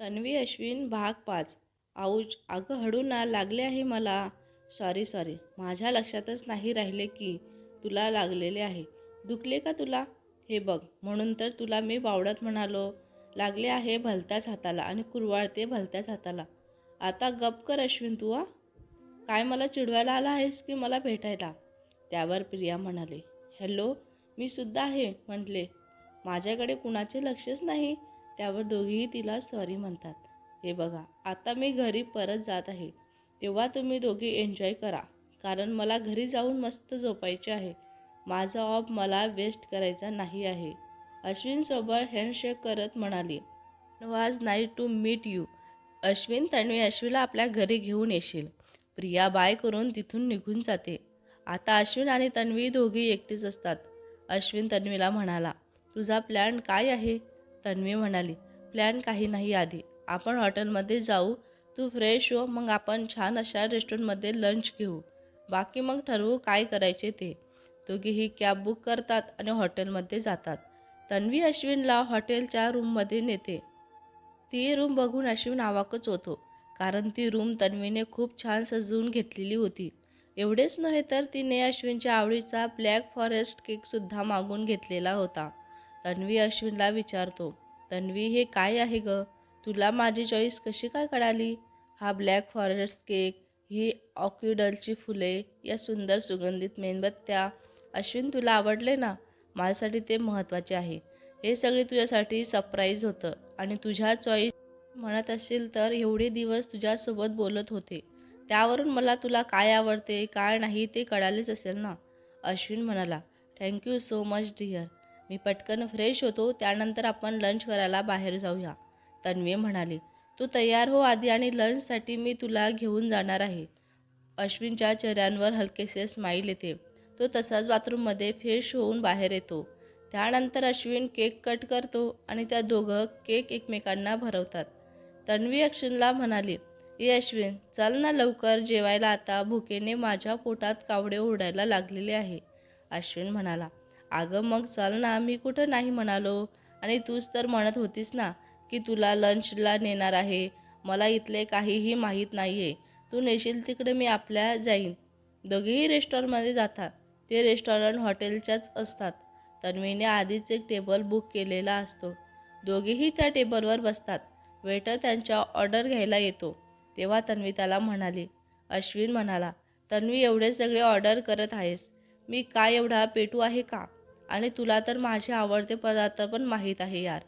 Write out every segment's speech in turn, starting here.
तन्वी अश्विन भाग पाच. आऊच अगं हळू ना लागले आहे मला. Sorry sorry. माझ्या लक्षातच नाही राहिले की तुला लागलेले आहे. दुखले का तुला? हे बघ म्हणून तर तुला मी बावडत म्हणालो. लागले आहे भलत्याच हाताला आणि कुरवाळते भलत्याच हाताला. आता गप कर अश्विन तू हा काय मला चिडवायला आला आहेस की मला भेटायला? त्यावर प्रिया म्हणाले. हॅलो मी सुद्धा आहे म्हटले. माझ्याकडे कुणाचे लक्षच नाही. त्यावर दोघेही तिला सॉरी म्हणतात. हे बघा आता मी घरी परत जात आहे. तेव्हा तुम्ही दोघे एन्जॉय करा. कारण मला घरी जाऊन मस्त झोपायचे आहे. माझा ऑफ मला वेस्ट करायचा नाही आहे. अश्विनसोबत हँडशेक करत म्हणाली was nice to meet you Ashwin Tanvi अश्विला आपल्या घरी घेऊन येशील. प्रिया बाय करून तिथून निघून जाते. आता अश्विन आणि तन्वी दोघी एकटीच असतात. अश्विन तन्वीला म्हणाला तुझा प्लॅन काय आहे? तन्वी म्हणाली प्लॅन काही नाही आधी. आपण हॉटेलमध्ये जाऊ तू फ्रेश हो मग आपण छान अशा रेस्टॉरंटमध्ये लंच घेऊ. बाकी मग ठरवू काय करायचे ते. दोघीही कॅब बुक करतात आणि हॉटेलमध्ये जातात. तन्वी अश्विनला हॉटेलच्या रूममध्ये नेते. ती रूम बघून अश्विन आवाकच होतो कारण ती रूम तन्वीने खूप छान सजवून घेतलेली होती. एवढेच नव्हे तर तिने अश्विनच्या आवडीचा ब्लॅक फॉरेस्ट केकसुद्धा मागून घेतलेला होता. तन्वी अश्विनला विचारतो तन्वी हे काय आहे ग? तुला माझी चॉईस कशी काय कळाली? हा ब्लॅक फॉरेस्ट केक ही ऑक्युडलची फुले या सुंदर सुगंधित मेणबत्त्या. अश्विन तुला आवडले ना? माझ्यासाठी ते महत्त्वाचे आहे. हे सगळे तुझ्यासाठी सरप्राईज होतं आणि तुझ्या चॉईस म्हणत असेल तर एवढे दिवस तुझ्यासोबत बोलत होते. त्यावरून मला तुला काय आवडते काय नाही ते कळालेच असेल ना? अश्विन म्हणाला thank you so much dear मी पटकन फ्रेश होतो त्यानंतर आपण लंच करायला बाहेर जाऊया. तन्वी म्हणाली तू तयार हो आधी आणि लंचसाठी मी तुला घेऊन जाणार आहे. अश्विनच्या चेहऱ्यांवर हलकेसे स्माईल येते. तो तसाच बाथरूममध्ये फ्रेश होऊन बाहेर येतो. त्यानंतर अश्विन केक कट करतो आणि त्या दोघं केक एकमेकांना भरवतात. तन्वी अश्विनला म्हणाली ए अश्विन चल ना लवकर जेवायला आता भुकेने माझ्या पोटात कावडे ओढायला लागलेले आहे. अश्विन म्हणाला अगं मग चल ना मी कुठं नाही म्हणालो. आणि तूच तर म्हणत होतीस ना की तुला लंचला नेणार आहे. मला इथले काहीही माहीत नाही आहे तू नेशील तिकडे मी आपल्या जाईन. दोघेही रेस्टॉरंटमध्ये जातात. ते रेस्टॉरंट हॉटेलच्याच असतात. तन्वीने आधीच एक टेबल बुक केलेला असतो. दोघेही त्या टेबलवर बसतात. वेटर त्यांच्या ऑर्डर घ्यायला येतो. तेव्हा तन्वी त्याला म्हणाली. अश्विन म्हणाला तन्वी एवढे सगळे ऑर्डर करत आहेस. मी काय एवढा पेटू आहे का? आणि तुला तर माझे आवडते पदार्थ पण माहीत आहे यार.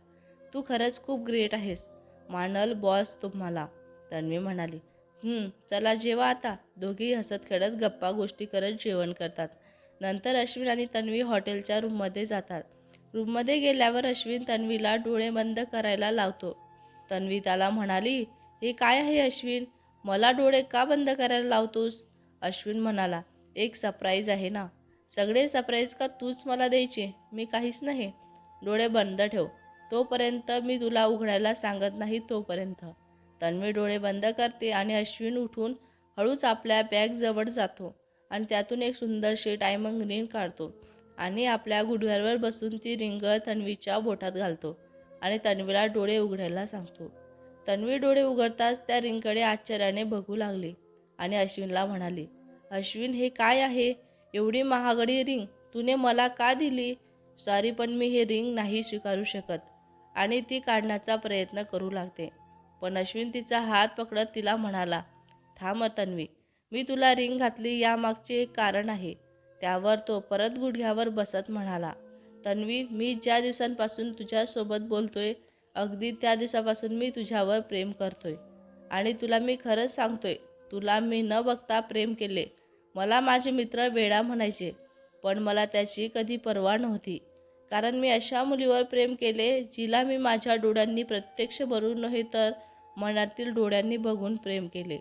तू खरंच खूप ग्रेट आहेस. मानल बॉस तुम्हाला. तन्वी म्हणाली चला जेवा आता. दोघी हसत खेळत गप्पा गोष्टी करत जेवण करतात. नंतर अश्विन आणि तन्वी हॉटेलच्या रूममध्ये जातात. रूममध्ये गेल्यावर अश्विन तन्वीला डोळे बंद करायला लावतो. तन्वी त्याला म्हणाली हे काय आहे अश्विन? मला डोळे का बंद करायला लावतोस? अश्विन म्हणाला एक सरप्राईज आहे ना. सगळे सरप्राईज का तूच मला द्यायचे? मी काहीच नाही. डोळे बंद ठेव. तोपर्यंत मी तुला उघडायला सांगत नाही तोपर्यंत. तन्वी डोळे बंद करते आणि अश्विन उठून हळूच आपल्या बॅगजवळ जातो आणि त्यातून एक सुंदरशी डायमंड रिंग काढतो आणि आपल्या गुडघ्यावर बसून ती रिंग तन्वीच्या बोटात घालतो आणि तन्वीला डोळे उघडायला सांगतो. तन्वी डोळे उघडताच त्या रिंगकडे आश्चर्याने बघू लागली आणि अश्विनला म्हणाली अश्विन हे काय आहे? एवढी महागडी रिंग तूने मला का दिली? सॉरी पण मी हे रिंग नाही स्वीकारू शकत. आणि ती काढण्याचा प्रयत्न करू लागते. पण अश्विन तिचा हात पकडत तिला म्हणाला थांब तन्वी मी तुला रिंग घातली यामागचे एक कारण आहे. त्यावर तो परत गुडघ्यावर बसत म्हणाला तन्वी मी ज्या दिवसांपासून तुझ्यासोबत बोलतोय अगदी त्या दिवसापासून मी तुझ्यावर प्रेम करतोय. आणि तुला मी खरंच सांगतोय तुला मी न बघता प्रेम केले मला माझे मित्र वेडा म्हणायचे पण मला त्याची कधी पर्वा नव्हती. कारण मी अशा मुलीवर प्रेम केले जिला मी माझ्या डोळ्यांनी प्रत्यक्ष भरून नव्हे तर मनातील डोळ्यांनी बघून प्रेम केले.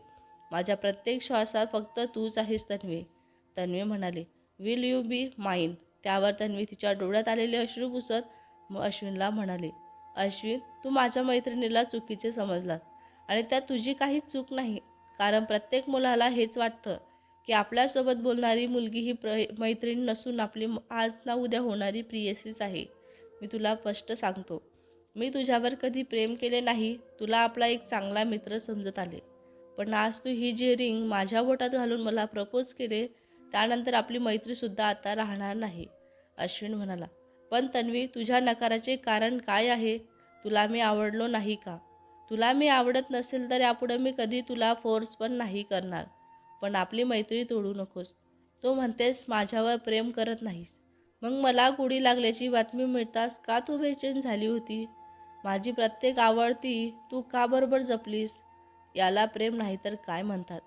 माझ्या प्रत्येक श्वासात फक्त तूच आहेस तन्वी. तन्वी म्हणाली विल यू बी माईन त्यावर तन्वी तिच्या डोळ्यात आलेले अश्रू पुसत मग अश्विनला म्हणाली अश्विन तू माझ्या मैत्रिणीला चुकीचे समजलात आणि त्यात तुझी काहीच चूक नाही. कारण प्रत्येक मुलाला हेच वाटतं की आपल्यासोबत बोलणारी मुलगी ही प्र मैत्रीण नसून आपली आज ना उद्या होणारी प्रियसीच आहे. मी तुला स्पष्ट सांगतो. मी तुझ्यावर कधी प्रेम केले नाही तुला आपला एक चांगला मित्र समजत आले. पण आज तू ही जी रिंग माझ्या बोटात घालून मला प्रपोज केले त्यानंतर आपली मैत्रीसुद्धा आता राहणार नाही. अश्विन म्हणाला पण तन्वी तुझ्या नकाराचे कारण काय आहे? तुला मी आवडलो नाही का? तुला मी आवडत नसेल तर यापुढे मी कधी तुला फोर्स पण नाही करणार. पण आपली मैत्री तोडू नकोस. तो म्हणतेस माझ्यावर प्रेम करत नाहीस. मग मला गोडी लागल्याची बातमी मिळताच का तू बेचैन झाली होती? माझी प्रत्येक आवडती तू का बरोबर जपलीस? याला प्रेम नाही तर काय म्हणतात?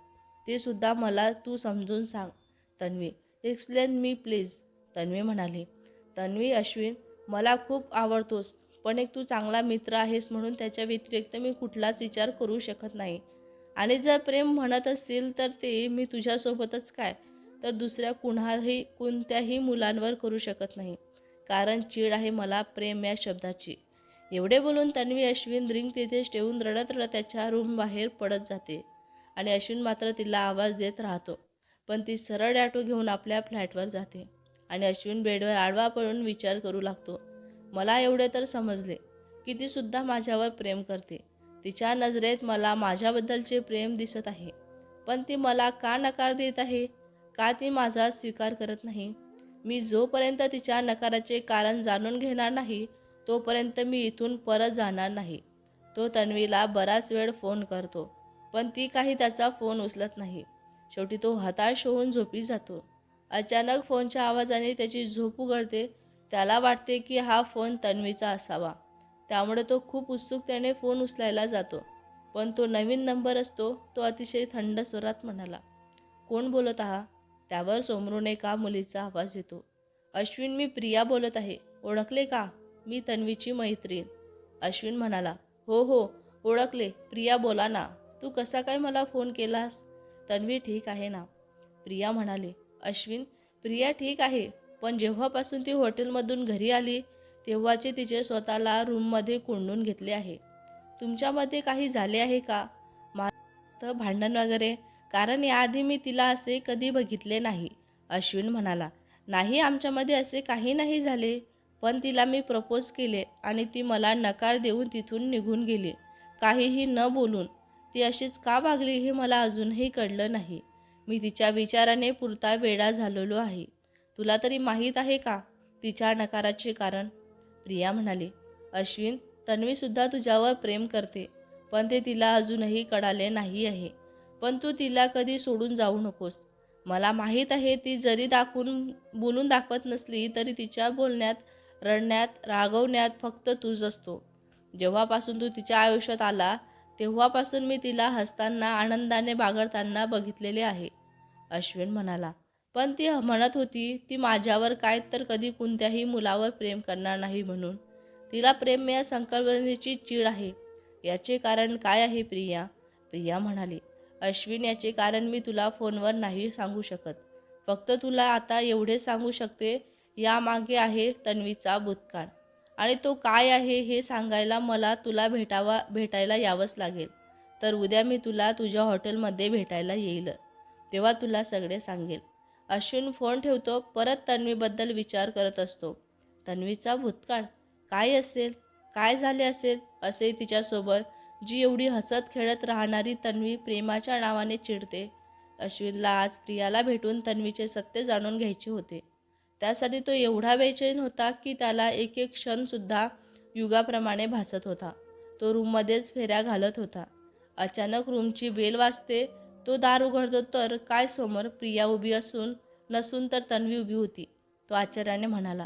ते सुद्धा मला तू समजून सांग. Tanvi explain me please Tanvi म्हणाली तन्वी अश्विन मला खूप आवडतोस पण एक तू चांगला मित्र आहेस म्हणून त्याच्या व्यतिरिक्त मी कुठलाच विचार करू शकत नाही. आणि जर प्रेम म्हणत असतील तर ते मी तुझ्यासोबतच काय? तर दुसऱ्या कुणाही कोणत्याही मुलांवर करू शकत नाही. कारण चीड आहे मला प्रेम या शब्दाची. एवढे बोलून तन्वी अश्विन रिंग तिथेच ठेवून रडत रडत त्याच्या रूम बाहेर पडत जाते. आणि अश्विन मात्र तिला आवाज देत राहतो. पण ती सरळ ॲटो घेऊन आपल्या फ्लॅटवर जाते. आणि अश्विन बेडवर आडवा पडून विचार करू लागतो. मला एवढे तर समजले की ती सुद्धा माझ्यावर प्रेम करते. तिच्या नजरेत मला माझ्याबद्दलचे प्रेम दिसत आहे. पण ती मला का नकार देत आहे? का ती माझा स्वीकार करत नाही? मी जोपर्यंत तिच्या नकाराचे कारण जाणून घेणार नाही तोपर्यंत मी इथून परत जाणार नाही. तो तन्वीला बराच वेळ फोन करतो पण ती काही त्याचा फोन उचलत नाही. शेवटी तो हताश होऊन झोपी जातो. अचानक फोनच्या आवाजाने त्याची झोप उघडते. त्याला वाटते की हा फोन तन्वीचा असावा. त्यामुळे तो खूप उत्सुकतेने फोन उचलायला जातो. पण तो नवीन नंबर असतो तो अतिशय थंड स्वरात म्हणाला कोण बोलत आहा? त्यावर समोरून एका मुलीचा आवाज येतो? अश्विन मी प्रिया बोलत आहे. ओळखले का? मी तन्वीची मैत्रीण. अश्विन म्हणाला हो हो ओळखले. प्रिया बोला ना. तू कसा काय मला फोन केलास? तन्वी ठीक आहे ना. प्रिया म्हणाली अश्विन प्रिया ठीक आहे. पण जेव्हापासून ती हॉटेलमधून घरी आली तेव्हाचे तिचे स्वतःला रूममध्ये कोंडून घेतले आहे. तुमच्यामध्ये काही झाले आहे का? माझं भांडण वगैरे. कारण याआधी मी तिला असे कधी बघितले नाही अश्विन म्हणाला. नाही आमच्यामध्ये असे काही नाही झाले. पण तिला मी प्रपोज केले आणि ती मला नकार देऊन तिथून निघून गेली. काहीही न बोलून. ती अशीच का वागली हे मला अजूनही कळलं नाही. मी तिच्या विचाराने पुरता वेडा झालेलो आहे. तुला तरी माहीत आहे का तिच्या नकाराचे कारण? प्रिया म्हणाली अश्विन तन्वीसुद्धा तुझ्यावर प्रेम करते पण ते तिला अजूनही कळाले नाही आहे. पण तू तिला कधी सोडून जाऊ नकोस. मला माहीत आहे ती जरी दाखवून बोलून दाखवत नसली तरी तिच्या बोलण्यात रडण्यात रागवण्यात फक्त तूच असतो. जेव्हापासून तू तिच्या आयुष्यात आला तेव्हापासून मी तिला हसताना आनंदाने बागडताना बघितलेले आहे. अश्विन म्हणाला पण ती म्हणत होती ती माझ्यावर काय तर कधी कोणत्याही मुलावर प्रेम करणार नाही म्हणून. तिला प्रेम या संकल्पनेची चीड आहे. याचे कारण काय आहे प्रिया? प्रिया म्हणाली अश्विन याचे कारण मी तुला फोनवर नाही सांगू शकत. फक्त तुला आता एवढे सांगू शकते यामागे आहे तन्वीचा भूतकाळ. आणि तो काय आहे हे सांगायला मला तुला भेटावा भेटायला यावंच लागेल. तर उद्या मी तुला तुझ्या हॉटेलमध्ये भेटायला येईल. तेव्हा तुला सगळे सांगेल. अश्विन फोन ठेवतो परत तन्वीबद्दल विचार करत असतो. तन्वीचा भूतकाळ काय असेल? काय झाले असेल? असे तिच्यासोबत जी एवढी हसत खेळत राहणारी तन्वी प्रेमाच्या नावाने चिडते. अश्विनला आज प्रियाला भेटून तन्वीचे सत्य जाणून घ्यायचे होते. त्यासाठी तो एवढा बेचैन होता की त्याला एक एक क्षणसुद्धा युगाप्रमाणे भासत होता. तो रूममध्येच फेऱ्या घालत होता. अचानक रूमची बेल वाजते तो दार उघडतो तर काय समोर प्रिया उभी असून नसून तर तन्वी उभी होती. तो आचार्याने म्हणाला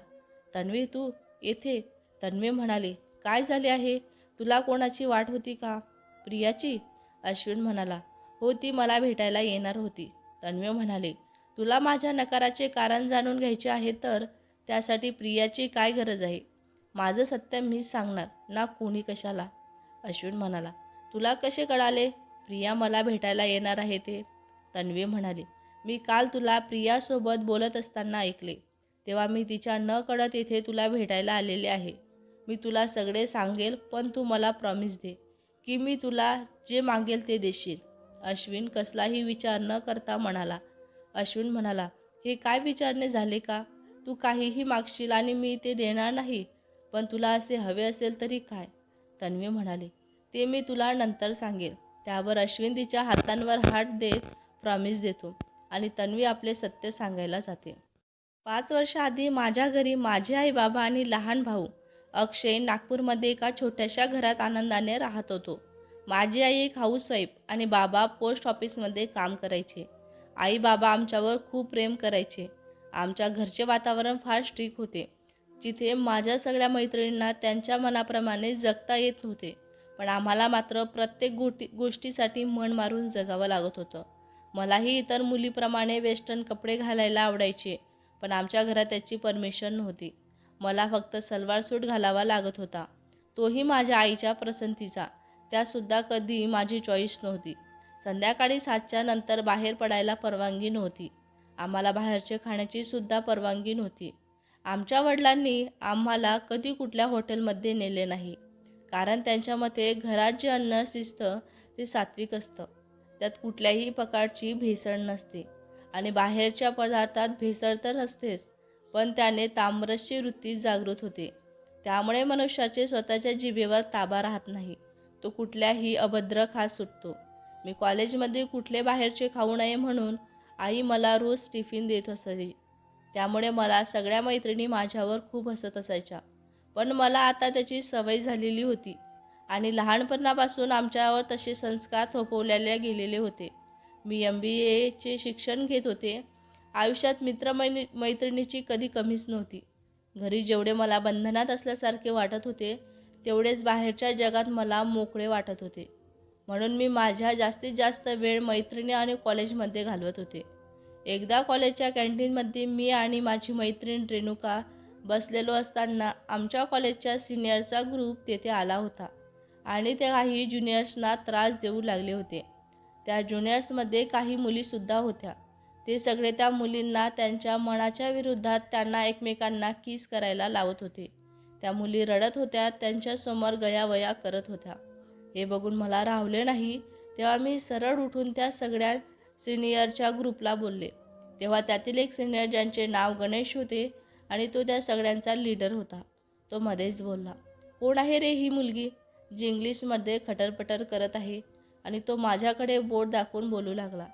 तन्वी तू येथे? तन्वी म्हणाले काय झाले आहे? तुला कोणाची वाट होती का? प्रियाची? अश्विन म्हणाला हो ती मला भेटायला येणार होती. तन्वी म्हणाले तुला माझ्या नकाराचे कारण जाणून घ्यायचे आहे तर त्यासाठी प्रियाची काय गरज आहे? माझं सत्य मीच सांगणार ना कोणी कशाला. अश्विन म्हणाला तुला कसे कळाले? प्रिया मला भेटायला येणार आहे ते. तन्वी म्हणाली मी काल तुला प्रियासोबत बोलत असताना ऐकले. तेव्हा मी तिच्या न कळत येथे तुला भेटायला आलेले आहे. मी तुला सगळे सांगेल पण तू मला प्रॉमिस दे की मी तुला जे मागेल ते देशील. अश्विन कसलाही विचार न करता म्हणाला. अश्विन म्हणाला हे काय विचारणे झाले का? तू काहीही मागशील आणि मी ते देणार नाही पण तुला असे हवे असेल तरी काय? तन्वी म्हणाली ते मी तुला नंतर सांगेल. त्यावर अश्विन तिच्या हातांवर हात देत प्रॉमिस देतो आणि तन्वी आपले सत्य सांगायला जाते. पाच वर्षाआधी माझ्या घरी माझे आई बाबा आणि लहान भाऊ अक्षय नागपूरमध्ये एका छोट्याशा घरात आनंदाने राहत होतो. माझी आई एक हाऊसवाईफ आणि बाबा पोस्ट ऑफिसमध्ये काम करायचे. आई बाबा आमच्यावर खूप प्रेम करायचे. आमच्या घरचे वातावरण फार स्ट्रिक होते. जिथे माझ्या सगळ्या मैत्रिणींना त्यांच्या मनाप्रमाणे जगता येत नव्हते. पण आम्हाला मात्र प्रत्येक गोटी गोष्टीसाठी मन मारून जगावं लागत होतं. मलाही इतर मुलीप्रमाणे वेस्टर्न कपडे घालायला आवडायचे पण आमच्या घरात त्याची परमिशन नव्हती. मला फक्त सलवार सूट घालावा लागत होता. तोही माझ्या आईच्या पसंतीचा. त्यासुद्धा कधी माझी चॉईस नव्हती. संध्याकाळी सातच्या नंतर बाहेर पडायला परवानगी नव्हती. आम्हाला बाहेरचे खाण्याची सुद्धा परवानगी नव्हती. आमच्या वडिलांनी आम्हाला कधी कुठल्या हॉटेलमध्ये नेले नाही. कारण त्यांच्या मते घरात जे अन्न शिजतं ते सात्विक असतं. त्यात कुठल्याही प्रकारची भेसळ नसते. आणि बाहेरच्या पदार्थात भेसळ तर असतेच पण त्याने ताम्रसची वृत्ती जागृत होते. त्यामुळे मनुष्याचे स्वतःच्या जिभेवर ताबा राहत नाही. तो कुठल्याही अभद्र खात सुटतो. मी कॉलेजमध्ये कुठले बाहेरचे खाऊ नये म्हणून आई मला रोज टिफिन देत असायची. त्यामुळे मला सगळ्या मैत्रिणी माझ्यावर खूप हसत असायच्या. पण मला आता त्याची सवय झालेली होती. आणि लहानपणापासून आमच्यावर तसे संस्कार थोपवलेले गेलेले होते. मी एम बी एचे शिक्षण घेत होते. आयुष्यात मित्रमैनी मैत्रिणीची कधी कमीच नव्हती. घरी जेवढे मला बंधनात असल्यासारखे वाटत होते तेवढेच बाहेरच्या जगात मला मोकळे वाटत होते. म्हणून मी माझ्या जास्तीत जास्त वेळ मैत्रिणी आणि कॉलेजमध्ये घालवत होते. एकदा कॉलेजच्या कॅन्टीनमध्ये मी आणि माझी मैत्रीण रेणुका बसलेलो असताना आमच्या कॉलेजच्या सिनियरचा ग्रुप तेथे आला होता आणि ते काही ज्युनियर्सना त्रास देऊ लागले होते. त्या ज्युनियर्समध्ये काही मुलीसुद्धा होत्या. ते सगळे त्या मुलींना त्यांच्या मनाच्या विरुद्धात त्यांना एकमेकांना किस करायला लावत होते. त्या मुली रडत होत्या त्यांच्यासमोर गयावया करत होत्या. हे बघून मला राहले नाही तेव्हा मी सरळ उठून त्या सगळ्या सिनियरच्या ग्रुपला बोलले. तेव्हा त्यातील एक सिनियर ज्यांचे नाव गणेश होते आणि तो त्या सगळ्यांचा लीडर होता. तो मध्येच बोलला कोण आहे रे ही मुलगी जी इंग्लिशमध्ये खटरपटर करत आहे आणि तो माझ्याकडे बोट दाखवून बोलू लागला?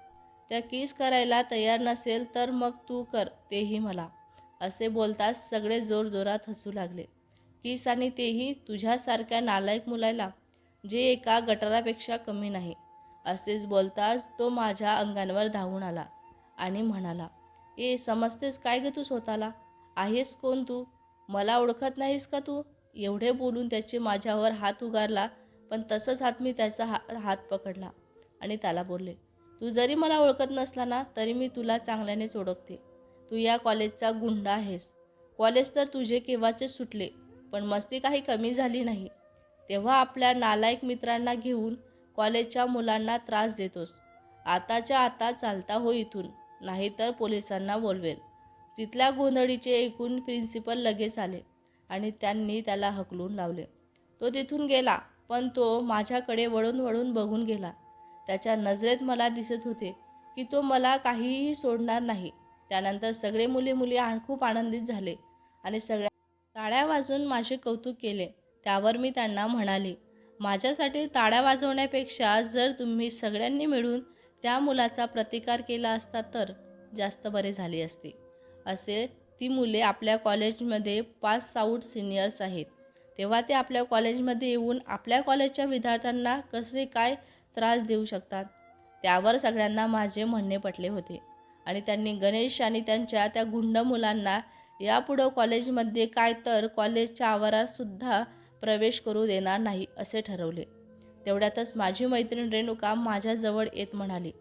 त्या किस करायला तयार नसेल तर मग तू कर तेही मला. असे बोलताच सगळे जोरजोरात हसू लागले. किस आणि तेही तुझ्यासारख्या नालायक मुलाला जे एका गटारापेक्षा कमी नाही असेच बोलताच तो माझ्या अंगांवर धावून आला आणि म्हणाला ए समजतेस काय ग तू स्वतःला? आहेस कोण तू? मला ओळखत नाहीस का तू? एवढे बोलून त्याचे माझ्यावर हात उगारला पण तसंच हात मी त्याचा हा हात पकडला आणि त्याला बोलले तू जरी मला ओळखत नसला ना तरी मी तुला चांगल्यानेच ओळखते. तू या कॉलेजचा गुंडा आहेस. कॉलेज तर तुझे केव्हाचे सुटले पण मस्ती काही कमी झाली नाही. तेव्हा आपल्या नालायक मित्रांना घेऊन कॉलेजच्या मुलांना त्रास देतोस. आताच्या आता चालता हो इथून नाहीतर पोलिसांना बोलवेल. तिथल्या गोंधळीचे ऐकून प्रिन्सिपल लगेच आले आणि त्यांनी त्याला हकलून लावले. तो तिथून गेला पण तो माझ्याकडे वळून वळून बघून गेला. त्याच्या नजरेत मला दिसत होते की तो मला काहीही सोडणार नाही. त्यानंतर सगळे मुली मुली आ खूप आनंदित झाले आणि सगळ्या टाळ्या वाजवून माझे कौतुक केले. त्यावर मी त्यांना म्हणाले माझ्यासाठी टाळ्या वाजवण्यापेक्षा जर तुम्ही सगळ्यांनी मिळून त्या मुलाचा प्रतिकार केला असता तर जास्त बरे झाले असते. असे ती मुले आपल्या कॉलेजमध्ये पाच साऊट सिनियर्स आहेत. तेव्हा ते आपल्या कॉलेजमध्ये येऊन आपल्या कॉलेजच्या विद्यार्थ्यांना कसे काय त्रास देऊ शकतात त्यावर सगळ्यांना माझे म्हणणे पटले होते. आणि त्यांनी गणेश आणि त्यांच्या त्या गुंड मुलांना यापुढं कॉलेजमध्ये काय तर कॉलेजच्या आवारातसुद्धा प्रवेश करू देणार नाही असे ठरवले. तेवढ्यातच माझी मैत्रीण रेणुका माझ्याजवळ येत म्हणाली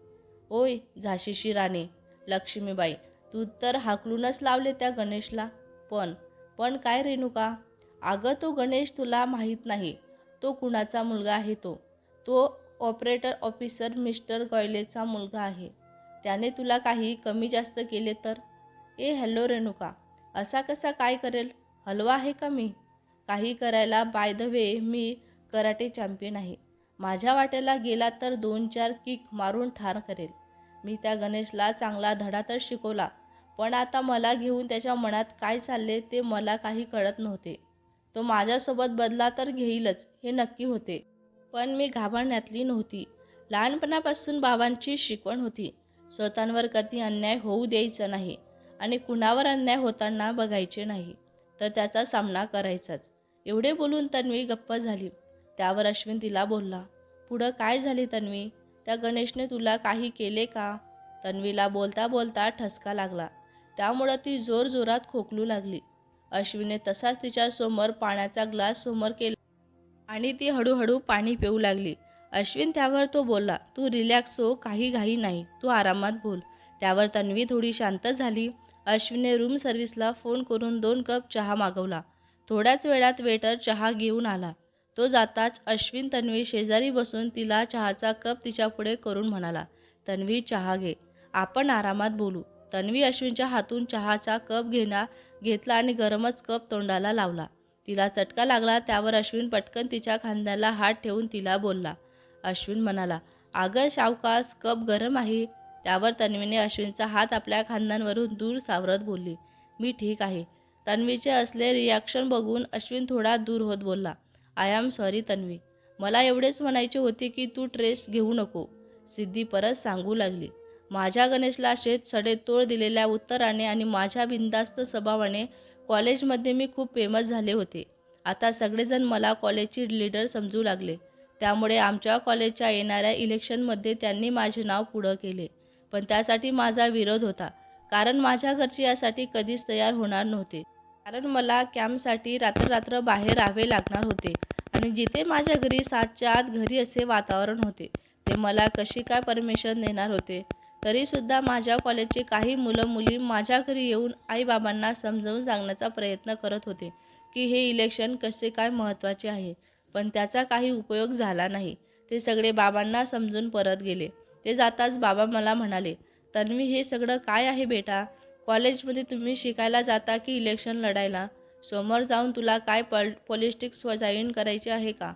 ओय झाशीशी राणे लक्ष्मीबाई तू तर हाकलूनच लावले त्या गणेशला. पण पण काय रेणुका? अगं तो गणेश तुला माहीत नाही. तो कुणाचा मुलगा आहे तो? तो ऑपरेटर ऑफिसर मिस्टर गॉयलेचा मुलगा आहे. त्याने तुला काही कमी जास्त केले तर? ए हॅलो रेणुका. असा कसा काय करेल? हलवा आहे का मी? काही करायला बाय द वे मी कराटे चॅम्पियन आहे. माझ्या वाटेला गेला तर दोन चार किक मारून ठार करेल. मी त्या गणेशला चांगला धडा तर शिकवला. पण आता मला घेऊन त्याच्या मनात काय चालले ते मला काही कळत नव्हते. तो माझ्यासोबत बदला तर घेईलच हे नक्की होते. पण मी घाबरण्यातली नव्हती. लहानपणापासून बाबांची शिकवण होती. स्वतःवर कधी अन्याय होऊ द्यायचा नाही आणि कुणावर अन्याय होताना बघायचे नाही. तर त्याचा सामना करायचाच. एवढे बोलून तन्वी गप्प झाली. त्यावर अश्विन तिला बोलला पुढं काय झाले तन्वी? त्या गणेशने तुला काही केले का? तन्वीला बोलता बोलता ठसका लागला. त्यामुळं ती जोरजोरात खोकलू लागली. अश्विने तसाच तिच्यासमोर पाण्याचा ग्लास समोर केला आणि ती हळूहळू पाणी पिऊ लागली. अश्विन त्यावर तो बोलला तू रिलॅक्स हो काही घाई नाही तू आरामात बोल. त्यावर तन्वी थोडी शांत झाली. अश्विनने रूम सर्व्हिसला फोन करून दोन कप चहा मागवला. थोड्याच वेळात वेटर चहा घेऊन आला. तो जाताच अश्विन तन्वी शेजारी बसून तिला चहाचा कप तिच्यापुढे करून म्हणाला तन्वी चहा घे. आपण आरामात बोलू. तन्वी अश्विनच्या हातून चहाचा कप घेणा घेतला आणि गरमच कप तोंडाला लावला. तिला चटका लागला त्यावर अश्विन पटकन तिच्या खांद्याला हात ठेवून तिला बोलला. अश्विन म्हणाला अगं शावकास कप गरम आहे. त्यावर तन्वीने अश्विनचा हात आपल्या खांद्यांवरून दूर सावरत बोलली. मी ठीक आहे. तन्वीचे असले रिॲक्शन बघून अश्विन थोडा दूर होत बोलला. I am sorry Tanvi. मला एवढेच म्हणायचे होते की तू ट्रेस घेऊ नको. सिद्धी परत सांगू लागली. माझ्या गणेशला शेत सडेतोड दिलेल्या उत्तराने आणि माझ्या बिनधास्त स्वभावाने कॉलेजमध्ये मी खूप फेमस झाले होते. आता सगळेजण मला कॉलेजची लीडर समजू लागले. त्यामुळे आमच्या कॉलेजच्या येणाऱ्या इलेक्शनमध्ये त्यांनी माझे नाव पुढं केले. पण त्यासाठी माझा विरोध होता. कारण माझ्या घरचे यासाठी कधीच तयार होणार नव्हते. कारण मला कॅम्पसाठी रात्ररात्र बाहेर राहावे लागणार होते. आणि जिथे माझ्या घरी सातच्या आत घरी असे वातावरण होते ते मला कशी काय परमिशन देणार होते? तरीसुद्धा माझ्या कॉलेजचे काही मुलं मुली माझ्या घरी येऊन आईबाबांना समजावून सांगण्याचा प्रयत्न करत होते की हे इलेक्शन कसे काय महत्त्वाचे आहे. पण त्याचा काही उपयोग झाला नाही. ते सगळे बाबांना समजून परत गेले. ते जाताच बाबा मला म्हणाले तन्वी हे सगळं काय आहे बेटा? कॉलेजमध्ये तुम्ही शिकायला जाता की इलेक्शन लढायला? समोर जाऊन तुला काय पॉल पॉलिटिक्स जॉईन करायचे आहे का?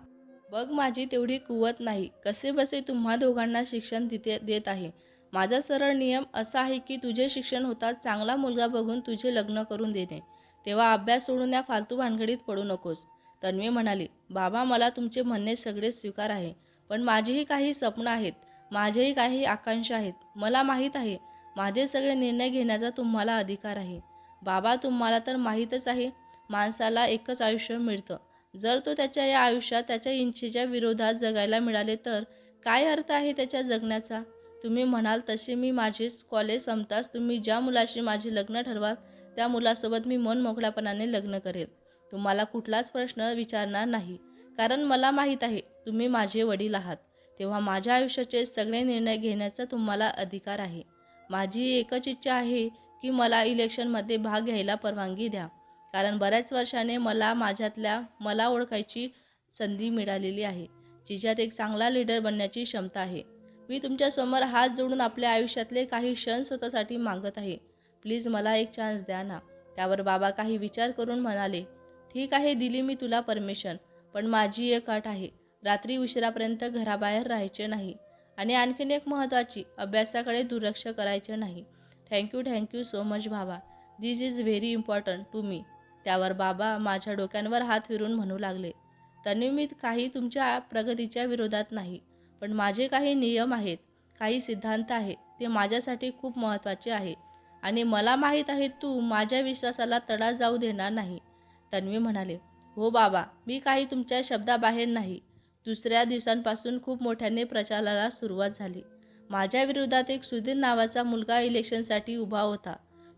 बघ माझी तेवढी कुवत नाही. कसे बसे तुम्हा दोघांना शिक्षण तिथे देत आहे. माझा सरळ नियम असा आहे की तुझे शिक्षण होताच चांगला मुलगा बघून तुझे लग्न करून देणे. तेव्हा अभ्यास सोडून या फालतू भानगडीत पडू नकोस. तन्वी म्हणाली बाबा मला तुमचे म्हणणे सगळे स्वीकार आहे पण माझीही काही स्वप्न आहेत. माझेही काही आकांक्षा आहेत. मला माहीत आहे माझे सगळे निर्णय घेण्याचा तुम्हाला अधिकार आहे. बाबा तुम्हाला तर माहीतच आहे माणसाला एकच आयुष्य मिळतं. जर तो त्याच्या या आयुष्यात त्याच्या इच्छेच्या विरोधात जगायला मिळाले तर काय अर्थ आहे त्याच्या जगण्याचा? तुम्ही म्हणाल तसे मी माझे कॉलेज संपताच तुम्ही ज्या मुलाशी माझे लग्न ठरवाल त्या मुलासोबत मी मन मोकळ्यापणाने लग्न करेल तुम्हाला कुठलाच प्रश्न विचारणार नाही. कारण मला माहीत आहे तुम्ही माझे वडील आहात. तेव्हा माझ्या आयुष्याचे सगळे निर्णय घेण्याचा तुम्हाला अधिकार आहे. माझी एकच इच्छा आहे की मला इलेक्शनमध्ये भाग घ्यायला परवानगी द्या. कारण बऱ्याच वर्षाने मला माझ्यातल्या मला ओळखायची संधी मिळालेली आहे. जिच्यात एक चांगला लीडर बनण्याची क्षमता आहे. मी तुमच्यासमोर हात जोडून आपल्या आयुष्यातले काही क्षण स्वतःसाठी मागत आहे. प्लीज मला एक चान्स द्या ना. त्यावर बाबा काही विचार करून म्हणाले ठीक आहे दिली मी तुला परमिशन पण माझी एक अट आहे. रात्री उशिरापर्यंत घराबाहेर राहायचे नाही आणि आणखीन एक महत्त्वाची अभ्यासाकडे दुर्लक्ष करायचे नाही. थँक्यू थँक्यू सो मच बाबा. This is very important to me त्यावर बाबा माझ्या डोक्यांवर हात फिरून म्हणू लागले तन्वी मी काही तुमच्या प्रगतीच्या विरोधात नाही. पण माझे काही नियम आहेत काही सिद्धांत आहेत ते माझ्यासाठी खूप महत्त्वाचे आहे. आणि मला माहीत आहे तू माझ्या विश्वासाला तडा जाऊ देणार नाही. तन्वी म्हणाले हो बाबा मी काही तुमच्या शब्दाबाहेर नाही. दुसऱ्या दिवसांपासून खूप मोठ्याने प्रचाराला सुरुवात झाली. माझ्या विरोधात एक सुधीर नावाचा मुलगा इलेक्शनसाठी उभा होता.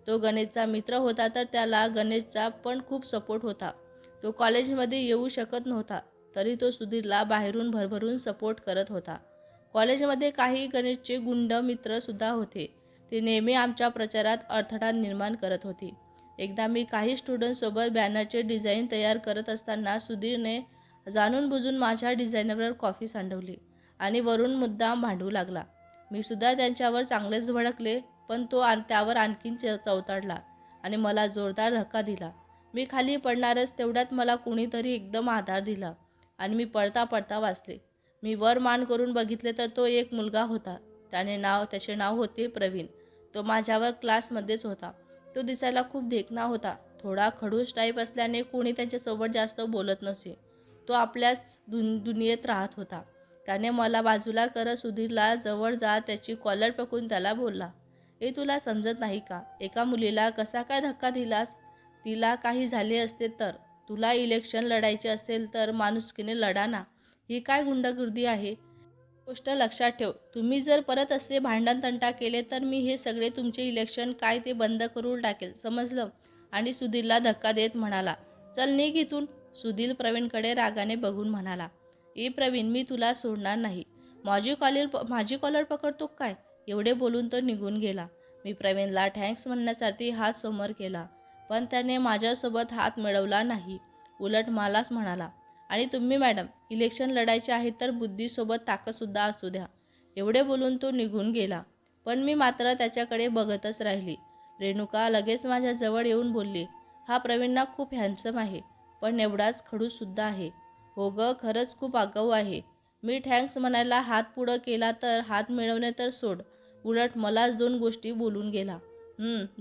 तो गणेशचा मित्र होता तर त्याला गणेशचा पण खूप सपोर्ट होता. तो कॉलेजमध्ये येऊ शकत नव्हता. तरी तो सुधीरला बाहेरून भरभरून सपोर्ट करत होता. कॉलेजमध्ये काही गणेशचे गुंड मित्रसुद्धा होते. ते नेहमी आमच्या प्रचारात अडथळा निर्माण करत होते. एकदा मी काही स्टुडंटसोबत बॅनरचे डिझाईन तयार करत असताना सुधीरने जाणून बुजून माझ्या डिझायनरवर कॉफी सांडवली आणि वरून मुद्दाम भांडू लागला. मी सुद्धा त्यांच्यावर चांगलेच भडकले पण तो आण त्यावर आणखीन च चवताडला आणि मला जोरदार धक्का दिला. मी खाली पडणारच तेवढ्यात मला कुणीतरी एकदम आधार दिला. आणि मी पडता पडता वाचले. मी वर मान करून बघितले तर तो एक मुलगा होता. त्याने नाव त्याचे नाव होते प्रवीण. तो माझ्यावर क्लासमध्येच होता. तो दिसायला खूप देखणा होता. थोडा खडूस टाईप असल्याने कोणी त्याच्यासोबत जास्त बोलत नसे. तो आपल्याच दुन दुनियेत राहत होता. त्याने मला बाजूला करत सुधीरला जवळ जा त्याची कॉलर पकडून त्याला बोलला हे तुला समजत नाही का? एका मुलीला कसा काय धक्का दिलास? तिला काही झाले असते तर तुला इलेक्शन लढायचे असेल तर माणुसकीने लढा ना. ही काय गुंडगुर्दी आहे? गोष्ट लक्षात ठेव. तुम्ही जर परत असे भांडण तंटा केले तर मी हे सगळे तुमचे इलेक्शन काय ते बंद करून टाकेल समजलं? आणि सुधीरला धक्का देत म्हणाला चल निघ इथून. सुधीर प्रवीणकडे रागाने बघून म्हणाला ए प्रवीण मी तुला सोडणार नाही. माझी कॉलर माझी कॉलर पकडतो काय? एवढे बोलून तो निघून गेला. मी प्रवीणला थँक्स म्हणण्यासाठी हात समोर केला. पण त्याने माझ्यासोबत हात मिळवला नाही. उलट मलाच म्हणाला आणि तुम्ही मॅडम इलेक्शन लढायचे आहे तर बुद्धीसोबत ताकदसुद्धा असू द्या. एवढे बोलून तो निघून गेला. पण मी मात्र त्याच्याकडे बघतच राहिली. रेणुका लगेच माझ्याजवळ येऊन बोलली हा प्रवीणना खूप हॅन्डसम आहे पण एवढाच खडूसुद्धा आहे. हो ग खरंच खूप आगाऊ आहे. मी थँक्स म्हणायला हात पुढं केला तर हात मिळवणे तर सोड. उलट मलाच दोन गोष्टी बोलून गेला.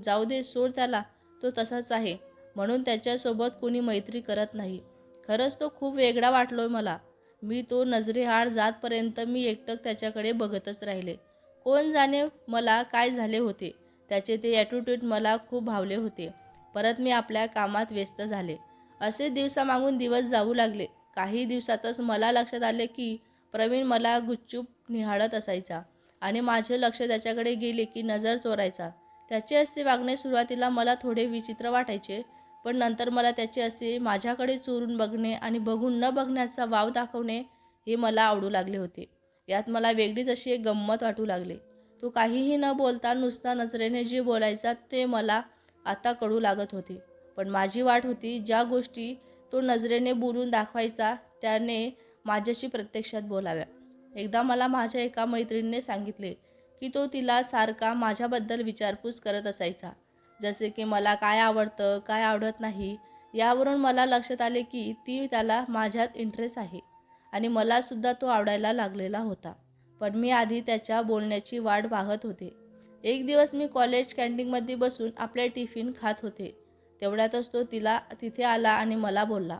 जाऊ दे सोड त्याला. तो तसाच आहे. म्हणून त्याच्यासोबत कोणी मैत्री करत नाही. खरंच तो खूप वेगळा वाटलोय मला. मी तो नजरेआड जातपर्यंत मी एकटक त्याच्याकडे बघतच राहिले. कोण जाणे मला काय झाले होते? त्याचे ते ॲटिट्यूड मला खूप भावले होते. परत मी आपल्या कामात व्यस्त झाले. असे दिवसामागून दिवस जाऊ लागले. काही दिवसातच मला लक्षात आले की प्रवीण मला गुच्चूप निहाळत असायचा आणि माझे लक्ष त्याच्याकडे गेले की नजर चोरायचा. त्याचे असे वागणे सुरुवातीला मला थोडे विचित्र वाटायचे पण नंतर मला त्याचे असे माझ्याकडे चोरून बघणे आणि बघून न बघण्याचा वाव दाखवणे हे मला आवडू लागले होते. यात मला वेगळीच अशी एक गंमत वाटू लागले. तो काहीही न बोलता नुसता नजरेने जे बोलायचा ते मला आता कळू लागत होते. पण माझी वाट होती ज्या गोष्टी तो नजरेने बोलून दाखवायचा त्याने माझ्याशी प्रत्यक्षात बोलाव्या. एकदा मला माझ्या एका मैत्रिणीने सांगितले की तो तिला सारखा माझ्याबद्दल विचारपूस करत असायचा. जसे की मला काय आवडतं काय आवडत नाही यावरून मला लक्षात आले की ती त्याला माझ्यात इंटरेस्ट आहे आणि मलासुद्धा तो आवडायला लागलेला होता. पण मी आधी त्याच्या बोलण्याची वाट पाहत होते. एक दिवस मी कॉलेज कॅन्टीनमध्ये बसून आपले टिफिन खात होते. तेवढ्यातच तो तिला तिथे आला आणि मला बोलला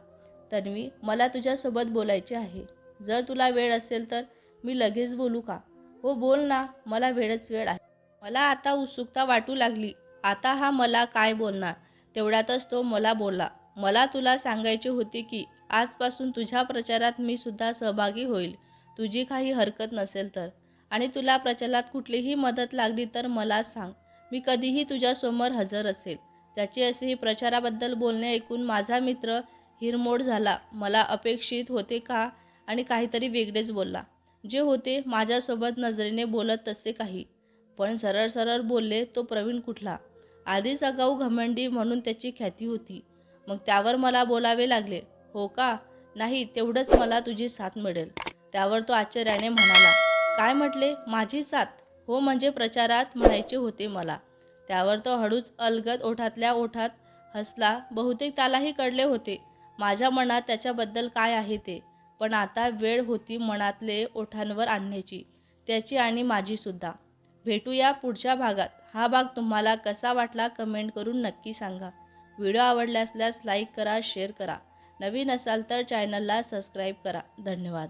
तन्वी मला तुझ्यासोबत बोलायचे आहे. जर तुला वेळ असेल तर मी लगेच बोलू का? हो बोल ना मला वेळच वेळ आहे. मला आता उत्सुकता वाटू लागली. आता हा मला काय बोलणार? तेवढ्यातच तो मला बोलला. मला तुला सांगायचे होते की आजपासून तुझ्या प्रचारात मी सुद्धा सहभागी होईल. तुझी काही हरकत नसेल तर. आणि तुला प्रचारात कुठलीही मदत लागली तर मला सांग. मी कधीही तुझ्यासमोर हजर असेल. त्याचे असेही प्रचाराबद्दल बोलणे ऐकून माझा मित्र हिरमोड झाला. मला अपेक्षित होते का? आणि काहीतरी वेगळेच बोलला. जे होते माझ्यासोबत नजरेने बोलत तसे काही. पण सरळ सरळ बोलले तो प्रवीण कुठला? आधीच अगाऊ घमंडी म्हणून त्याची ख्याती होती. मग त्यावर मला बोलावे लागले. हो का? नाही तेवढंच मला तुझी साथ मिळेल. त्यावर तो आश्चर्याने म्हणाला. काय म्हटले? माझी साथ? हो म्हणजे प्रचारात म्हणायचे होते मला. त्यावर तो हळूच अलगद ओठातल्या ओठात हसला. बहुतेक त्यालाही कळले होते. माझ्या मनात त्याच्याबद्दल काय आहे ते? पण आता वेळ होती मनातले ओठांवर आणण्याची. त्याची आणि माझीसुद्धा. भेटूया पुढच्या भागात. हा भाग तुम्हाला कसा वाटला कमेंट करून नक्की सांगा. व्हिडिओ आवडला असल्यास लाईक करा शेअर करा. नवीन असाल तर चॅनलला सबस्क्राईब करा. धन्यवाद.